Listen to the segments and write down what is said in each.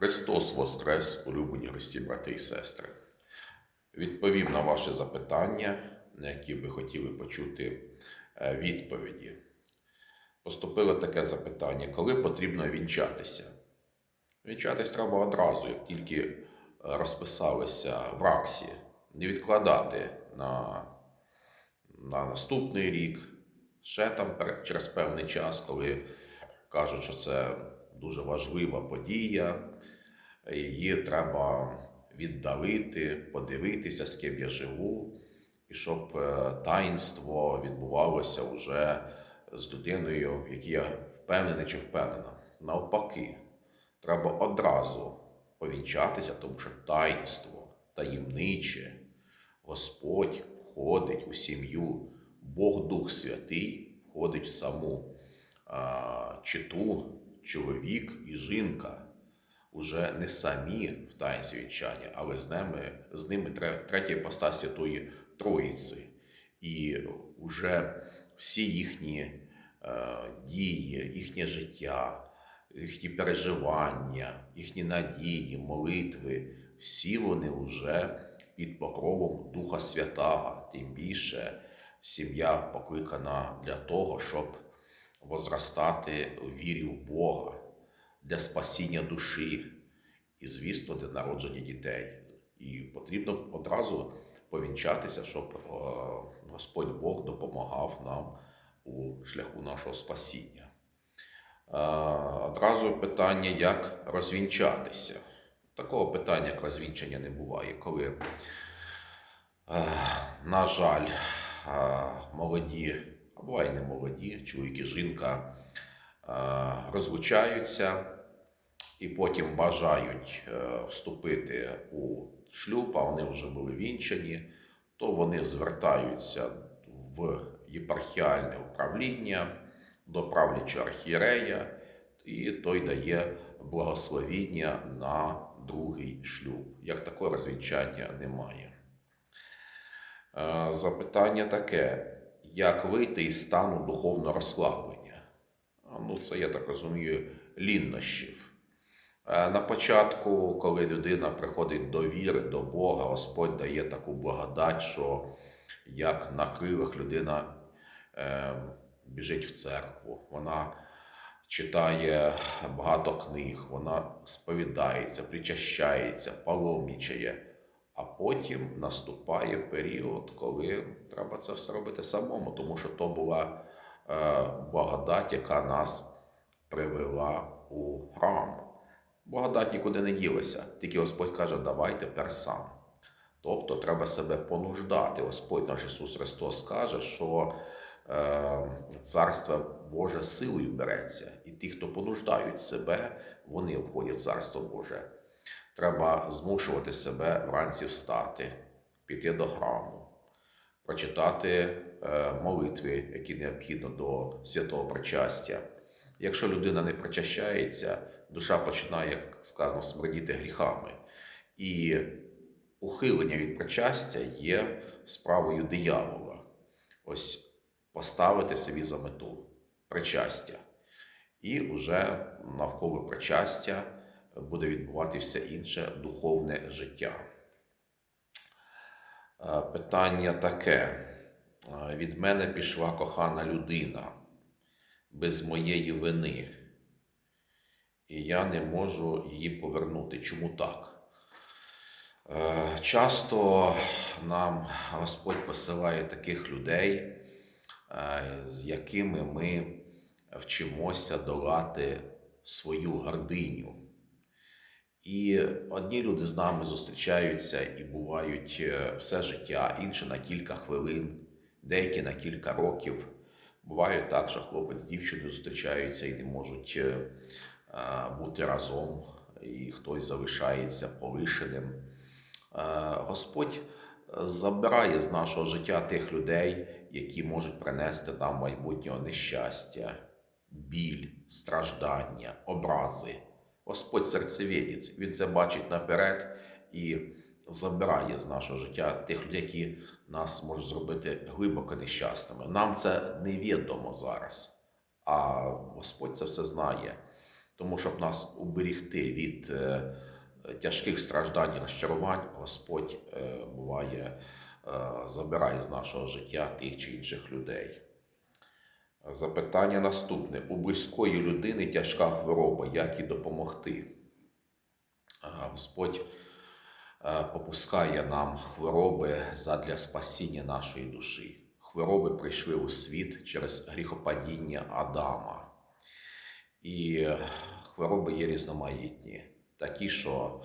Христос Воскрес, улюблені Христі, брати і сестри. Відповім на ваше запитання, на які ви хотіли почути е, відповіді. Поступило таке запитання: коли потрібно вінчатися? Вінчатись треба одразу, як тільки е, розписалися в РАКСі, не відкладати на, на наступний рік, ще там через певний час, коли кажуть, що це дуже важлива подія, її треба віддалити, подивитися, з ким я живу, і щоб е, таїнство відбувалося вже з людиною, в якій я впевнений чи впевнена. Навпаки, треба одразу повінчатися, тому що таїнство, таємниче, Господь входить у сім'ю, Бог Дух Святий входить в саму а, читу, чоловік і жінка. Уже не самі в таїнстві вінчання, але з ними, з ними третя іпостась Святої Троїці. І вже всі їхні е, дії, їхнє життя, їхні переживання, їхні надії, молитви, всі вони вже під покровом Духа Святого. Тим більше сім'я покликана для того, щоб возростати у вірі в Бога, для спасіння душі і, звісно, для народження дітей. І потрібно одразу повінчатися, щоб е, Господь Бог допомагав нам у шляху нашого спасіння. Е, Одразу питання, як розвінчатися. Такого питання, як розвінчання, не буває, коли, е, на жаль, молоді, а буває не молоді, чоловік і жінка розлучаються і потім бажають е, вступити у шлюб, а вони вже були вінчані, то вони звертаються в єпархіальне управління до правлячого архієрея, і той дає благословіння на другий шлюб. Як такого розвінчання немає. Е, Запитання таке: як вийти із стану духовного розслаблення? Ну, це, я так розумію, ліннощів. Е, На початку, коли людина приходить до віри, до Бога, Господь дає таку благодать, що як на крилах людина е, біжить в церкву, вона читає багато книг, вона сповідається, причащається, паломнічає. А потім наступає період, коли треба це все робити самому, тому що то була е, благодать, яка нас привела у храм. Благодать нікуди не ділася, тільки Господь каже, давай тепер сам. Тобто треба себе понуждати. Господь наш Ісус Христос каже, що е, Царство Боже силою береться, і ті, хто понуждають себе, вони обходять Царство Боже. Треба змушувати себе вранці встати, піти до храму, прочитати е, молитви, які необхідно до святого причастя. Якщо людина не причащається, душа починає, як сказано, смердіти гріхами. І ухилення від причастя є справою диявола. Ось поставити собі за мету причастя. І вже навколо причастя буде відбуватися інше духовне життя. Е, Питання таке: Е, від мене пішла кохана людина без моєї вини, і я не можу її повернути. Чому так? Е, Часто нам Господь посилає таких людей, е, з якими ми вчимося долати свою гординю. І одні люди з нами зустрічаються і бувають е, все життя, інші на кілька хвилин, деякі на кілька років. Буває так, що хлопець з дівчиною зустрічаються і не можуть бути разом, і хтось залишається полишеним. Е, Господь забирає з нашого життя тих людей, які можуть принести нам майбутнього нещастя, біль, страждання, образи. Господь серцевідець, Він це бачить наперед і забирає з нашого життя тих людей, які нас можуть зробити глибоко нещасними. Нам це невідомо зараз, а Господь це все знає. Тому щоб нас уберігти від е, тяжких страждань і розчарувань, Господь е, буває е, забирає з нашого життя тих чи інших людей. Запитання наступне: у близької людини тяжка хвороба, як їй допомогти? Господь попускає нам хвороби задля спасіння нашої душі. Хвороби прийшли у світ через гріхопадіння Адама. І хвороби є різноманітні, такі, що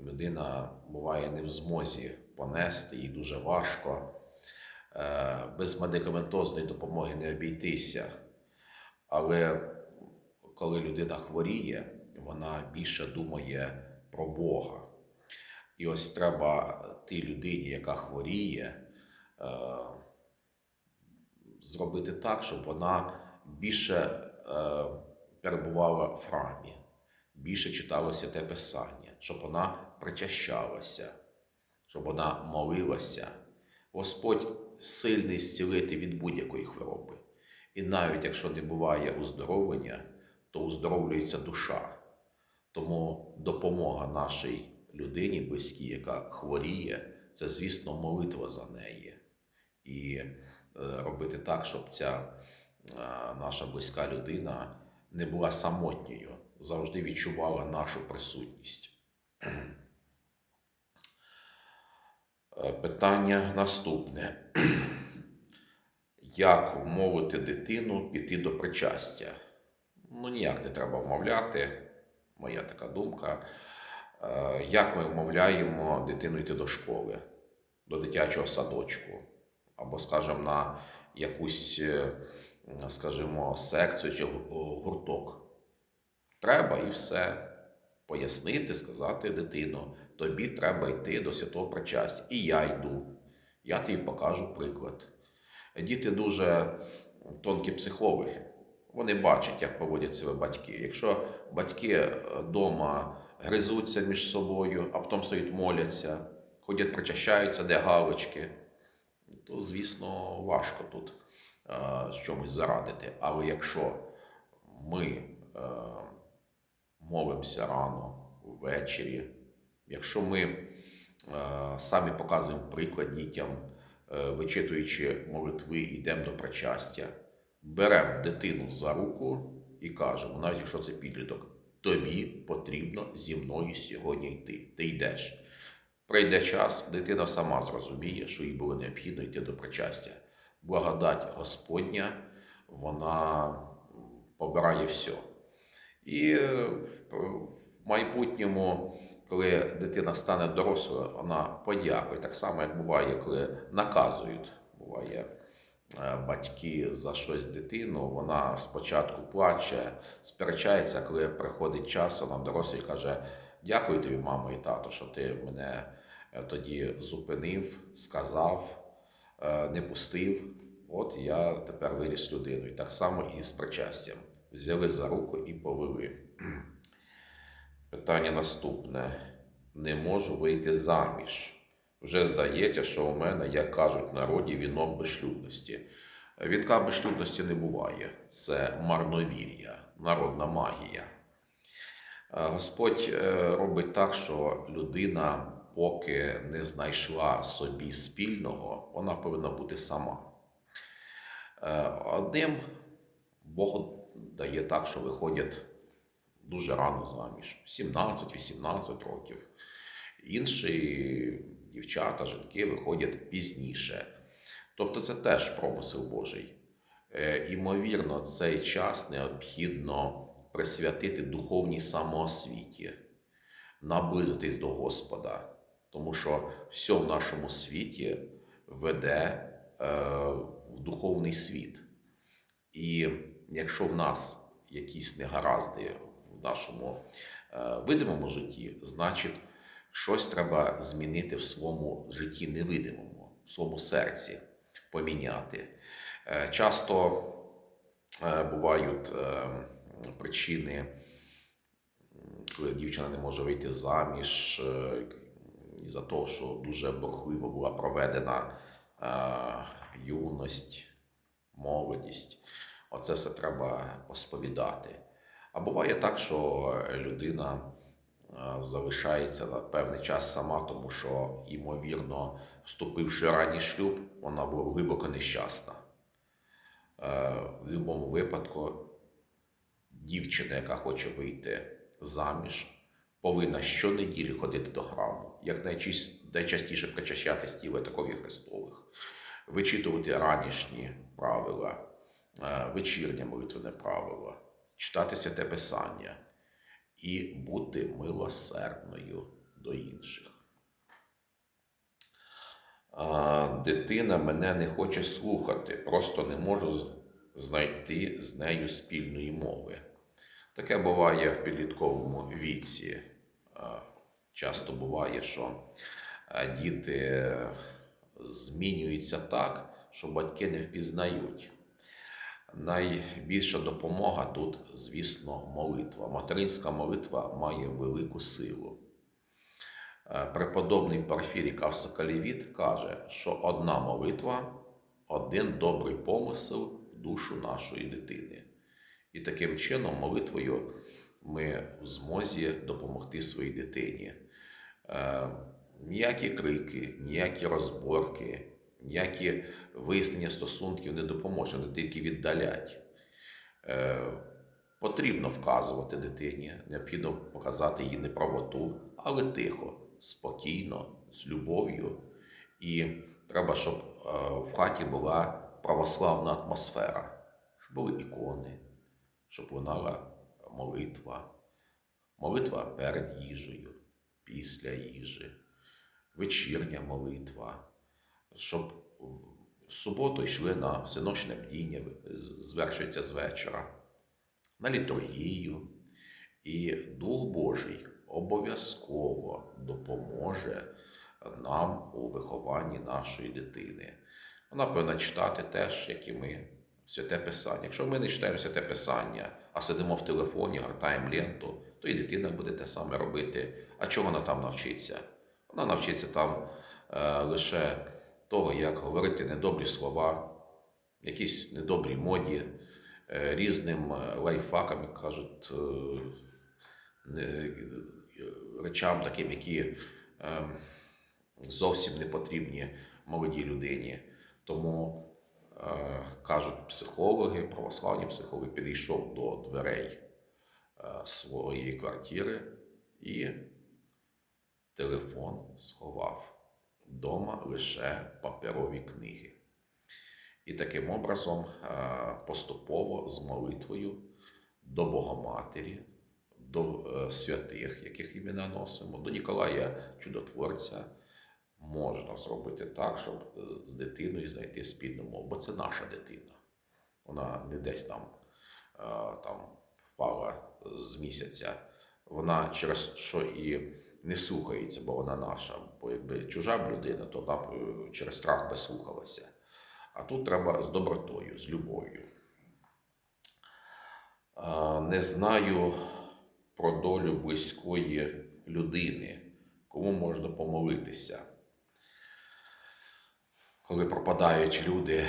людина буває не в змозі понести, їй дуже важко. Е, Без медикаментозної допомоги не обійтися. Але коли людина хворіє, вона більше думає про Бога. І ось треба тій людині, яка хворіє, е, зробити так, щоб вона більше е, перебувала в храмі, більше читалося те писання, щоб вона причащалася, щоб вона молилася. Господь сильний зцілити від будь-якої хвороби. І навіть якщо не буває уздоровлення, то уздоровлюється душа. Тому допомога нашій людині близькій, яка хворіє, це, звісно, молитва за неї. І е, робити так, щоб ця е, наша близька людина не була самотньою, завжди відчувала нашу присутність. Е, Питання наступне. Як вмовити дитину піти до причастя? Ну, ніяк не треба вмовляти, моя така думка. Е, Як ми вмовляємо дитину йти до школи, до дитячого садочку, або, скажімо, на якусь, е, скажімо, секцію чи гурток? Треба і все пояснити, сказати дитину, тобі треба йти до святого причастя. І я йду. Я тобі покажу приклад. Діти дуже тонкі психологи. Вони бачать, як поводять себе батьки. Якщо батьки вдома гризуться між собою, а потім стоять моляться, ходять, причащаються, де галочки, то, звісно, важко тут е, чомусь зарадити. Але якщо ми е, молимося рано, ввечері, якщо ми е, самі показуємо приклад дітям, е, вичитуючи молитви, йдемо до причастя, беремо дитину за руку і кажемо, навіть якщо це підліток, тобі потрібно зі мною сьогодні йти. Ти йдеш. Прийде час, дитина сама зрозуміє, що їй було необхідно йти до причастя. Благодать Господня, вона побирає все. І е, в майбутньому, коли дитина стане дорослою, вона подякує. Так само, як буває, коли наказують. Буває е, батьки за щось дитину, вона спочатку плаче, сперечається, коли приходить час, вона дорослий каже: Дякую тобі, мамо і тато, що ти мене е, тоді зупинив, сказав, не пустив. От я тепер виріс людиною. Так само і з причастям. Взяли за руку і повели. Питання наступне. Не можу вийти заміж. Вже здається, що у мене, як кажуть в народі, вінок безшлюбності. Вінка безшлюбності не буває. Це марновір'я, народна магія. Е, Господь е, робить так, що людина, поки не знайшла собі спільного, вона повинна бути сама. Е, Одним Бог дає так, що виходять дуже рано заміж 17-18 років. Інші дівчата, жінки виходять пізніше. Тобто це теж промисел Божий. Е, Імовірно, цей час необхідно присвятити духовній самоосвіті, наблизитись до Господа, тому що все в нашому світі веде е, в духовний світ. І якщо в нас якісь негаразди в нашому е, видимому житті, значить щось треба змінити в своєму житті невидимому, в своєму серці поміняти. Е, Часто е, бувають е, причини, коли дівчина не може вийти заміж, е, із-за того, що дуже бурхливо була проведена е, юність, молодість. Оце все треба посповідати. А буває так, що людина е, залишається на певний час сама, тому що, ймовірно, вступивши в ранній шлюб, вона була глибоко нещасна. Е, В будь-якому випадку дівчина, яка хоче вийти заміж, повинна щонеділі ходити до храму, як найчастіше причащати стіли такові Христових, вичитувати ранішні правила, е, вечірнє молитвене правило, читати святе Писання і бути милосердною до інших. Дитина мене не хоче слухати, просто не можу знайти з нею спільної мови. Таке буває в підлітковому віці. А, Часто буває, що е, діти змінюються так, що батьки не впізнають. Найбільша допомога тут, звісно, молитва. Материнська молитва має велику силу. Е, Преподобний Порфірій Кавсокалівіт каже, що одна молитва, один добрий помисел в душу нашої дитини. І таким чином, молитвою ми в змозі допомогти своїй дитині. Е, ніякі крики, ніякі розборки, ніякі вияснення стосунків не допоможуть, вони тільки віддалять. Е, потрібно вказувати дитині, необхідно показати її неправоту, але тихо, спокійно, з любов'ю. І треба, щоб е, в хаті була православна атмосфера, щоб були ікони, щоб лунала молитва, молитва перед їжею, після їжі, вечірня молитва, щоб в суботу йшли на всеночне бдіння, звершується з вечора, на літургію. І Дух Божий обов'язково допоможе нам у вихованні нашої дитини. Вона повинна читати теж, як і ми, святе Писання. Якщо ми не читаємо святе Писання, а сидимо в телефоні, гортаємо ленту, то і дитина буде те саме робити. А чого вона там навчиться? Вона навчиться там е, лише того, як говорити недобрі слова, якісь недобрі моді, е, різним е, лайфхакам, як кажуть, е, не- речам таким, які е, зовсім не потрібні молодій людині. Тому е, кажуть психологи, православні психологи, підійшов до дверей е, своєї квартири і телефон сховав. Дома лише паперові книги. І таким образом е, поступово з молитвою до Богоматері, до е, святих, яких імена носимо, до Ніколая Чудотворця можна зробити так, щоб з- з дитиною знайти спільну мову, бо це наша дитина. Вона не десь там, е, там впала з місяця. Вона через що і не слухається, бо вона наша. Бо якби чужа людина, то вона б е, через страх би слухалася. А тут треба з добротою, з любов'ю. Не знаю про долю близької людини, кому можна помолитися. Коли пропадають люди,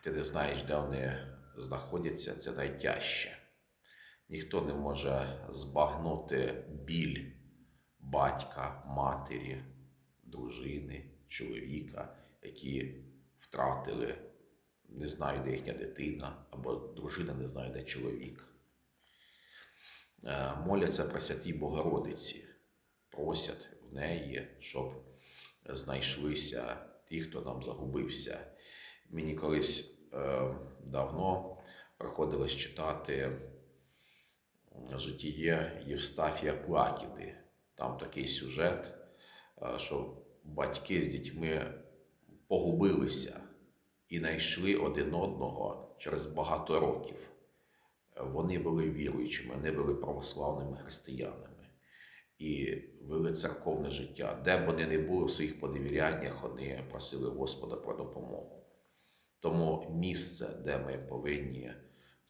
і ти не знаєш, де вони знаходяться, це найтяжче. Ніхто не може збагнути біль батька, матері, дружини, чоловіка, які втратили, не знаю, де їхня дитина, або дружина не знає, де чоловік. Е, Моляться про святій Богородиці, просять в неї, щоб знайшлися ті, хто нам загубився. Мені колись е, давно приходилось читати житіє Євстафія Плакіди. Там такий сюжет, е, що батьки з дітьми погубилися і знайшли один одного через багато років. Вони були віруючими, вони були православними християнами і вели церковне життя. Де б вони не були в своїх подивіряннях, вони просили Господа про допомогу. Тому місце, де ми повинні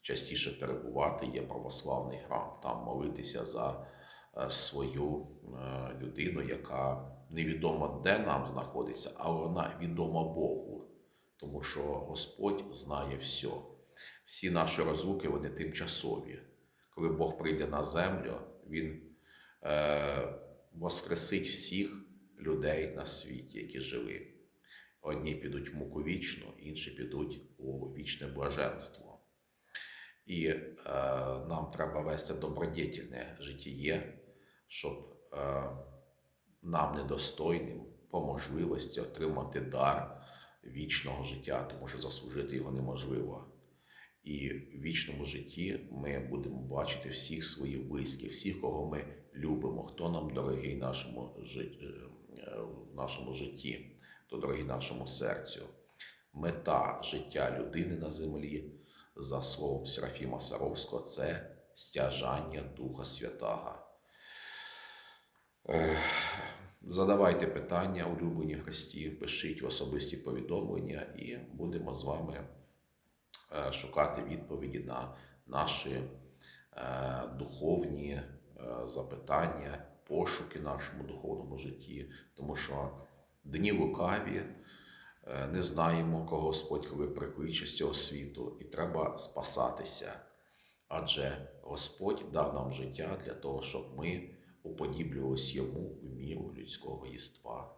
частіше перебувати, є православний храм. Там молитися за е, свою е, людину, яка невідомо де нам знаходиться, але вона відома Богу, тому що Господь знає все. Всі наші розлуки вони тимчасові. коли Бог прийде на землю, Він воскресить всіх людей на світі, які жили. Одні підуть в муку вічну, інші підуть у вічне блаженство. І е, нам треба вести добродетельне життєє, щоб е, нам недостойним по можливості отримати дар вічного життя, тому що заслужити його неможливо. І в вічному житті ми будемо бачити всіх своїх близьких, всіх, кого ми любимо, хто нам дорогий нашому, е, е, в нашому житті, хто дорогий нашому серцю. Мета життя людини на землі, за словом Серафіма Саровського, це стяжання Духа Святого. Е, Задавайте питання, улюблені Христі, пишіть особисті повідомлення, і будемо з вами шукати відповіді на наші духовні запитання, пошуки нашому духовному житті, тому що дні лукаві, е, не знаємо, кого Господь коли прикличе з цього світу, і треба спасатися. Адже Господь дав нам життя для того, щоб ми уподіблювалися йому в міру людського єства.